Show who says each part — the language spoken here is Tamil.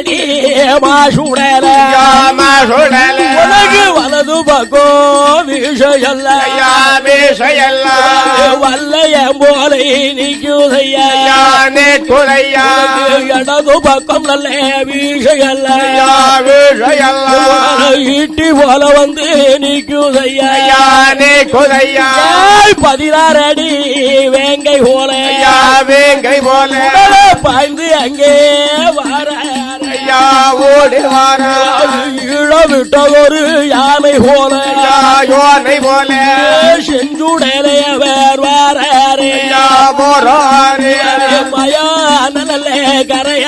Speaker 1: வாயாடி மாசுடல
Speaker 2: யாமா சுடல
Speaker 1: உனக்கு வலது பக்கம் விஷயல்ல
Speaker 2: விஷயெல்லாம்
Speaker 1: வல்லையம் போல நிற்குதையா
Speaker 2: யானே துறையா
Speaker 1: இடது பக்கம் நல்ல விஷயல்ல
Speaker 2: யா விஷயெல்லாம்
Speaker 1: ஈட்டி போல வந்து நிற்குதையா
Speaker 2: யானே குதையா
Speaker 1: பதினாறு அடி வேங்கை போல
Speaker 2: யா வேங்கை போல
Speaker 1: பாய்ந்து அங்கே வார
Speaker 2: ஓடி வார
Speaker 1: இழவிட்டதொரு யானை போல.
Speaker 2: யோனை போல.
Speaker 1: செஞ்சுடலைய வேர் வாரே
Speaker 2: யா போராரே
Speaker 1: மயான நல்ல கரையா